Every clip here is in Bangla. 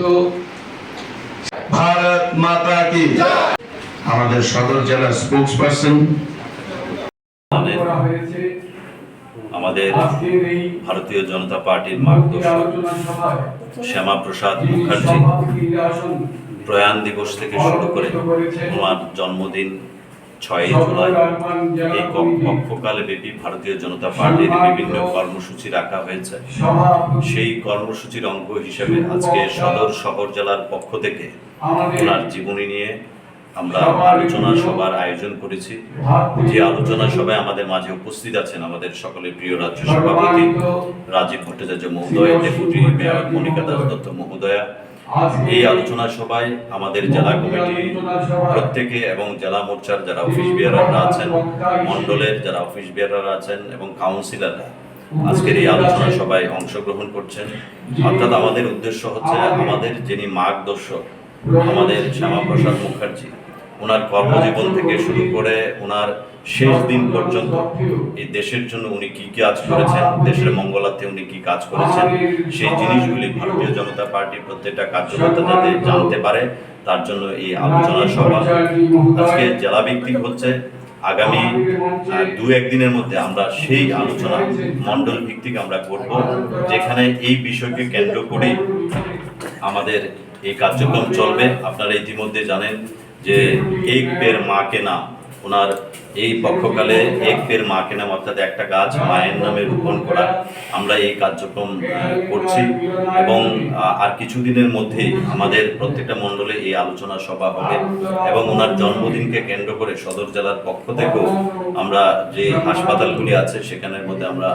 তো ভারত মাতা কি? আমাদের সদর জেলার স্পোক্স পার্সন আমাদের ভারতীয় জনতা পার্টির মার্গদর্শক শ্যামাপ্রসাদ মুখার্জি প্রয়াণ দিবস থেকে শুরু করে ওনার জন্মদিন ছয়ই জুলাই এই ক- পক্ষকালে ব্যাপী ভারতীয় জনতা পার্টির বিভিন্ন কর্মসূচি রাখা হয়েছে। সেই কর্মসূচির অঙ্গ হিসেবে আজকে সদর শহর জেলার পক্ষ থেকে ওনার জীবনী নিয়ে আমরা আলোচনা সভার আয়োজন করেছি। যে আলোচনা সভায় আমাদের মাঝে উপস্থিত আছেন আমাদের সকলের প্রিয় রাজ্য সভাপতি রাজীব ভট্টাচার্য মহোদয় ডেপুটি মেয়র মনিকা দাস দত্ত মহোদয়া এই আলোচনা সভায় আমাদের জেলা কমিটি প্রত্যেকে এবং জেলা মোর্চার যারা অফিস বিয়ারাররা আছেন মন্ডলের যারা অফিস বিয়ারাররা আছেন এবং কাউন্সিলাররা আজকের এই আলোচনা সভায় অংশগ্রহণ করছেন। অর্থাৎ আমাদের উদ্দেশ্য হচ্ছে আমাদের যিনি মার্গদর্শক আমাদের শ্যামাপ্রসাদ মুখার্জি। ওনার কর্মজীবন থেকে শুরু করে ওনার শেষ দিন পর্যন্ত এই দেশের জন্য উনি কি কাজ করেছেন, দেশের মঙ্গলার্থে উনি কি কাজ করেছেন, সেই জিনিসগুলি ভারতীয় জনতা পার্টির প্রত্যেকটা কার্যকর্তা যাতে জানতে পারে, তার জন্য এই আলোচনা সভা আজকে জেলা ভিত্তিক হচ্ছে। আগামী দু একদিনের মধ্যে আমরা সেই আলোচনা মন্ডল ভিত্তিক আমরা করব, যেখানে এই বিষয়কে কেন্দ্র করে আমাদের এই কার্যক্রম চলবে। আপনারা ইতিমধ্যে জানেন যে এক পের মা কেনা ওনার এই পক্ষকালে এক পের মাকে নাম অর্থাৎ একটা গাছ মায়ের নামে রোপণ করা আমরা এই কার্যক্রম করছি। এবং আর কিছুদিনের মধ্যেই আমাদের প্রত্যেকটা মণ্ডলে এই আলোচনা সভা হবে এবং ওনার জন্মদিনকে কেন্দ্র করে সদর জেলার পক্ষ থেকেও আমরা যে হাসপাতালগুলি আছে, সেখানের মধ্যে আমরা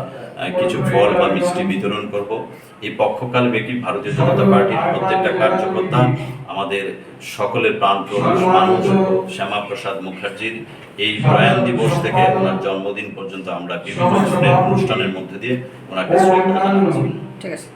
কিছু ফল বা মিষ্টি বিতরণ করব। এই পক্ষকাল ব্যাপী ভারতীয় জনতা পার্টির প্রত্যেকটা কার্যকর্তা, আমাদের সকলের প্রাণ শ্যামাপ্রসাদ মুখার্জির এই প্রয়াণ দিবস থেকে ওনার জন্মদিন পর্যন্ত আমরা বিভিন্ন ধরনের অনুষ্ঠানের মধ্যে দিয়ে ওনাকে শ্রদ্ধা জানাচ্ছি। ঠিক আছে।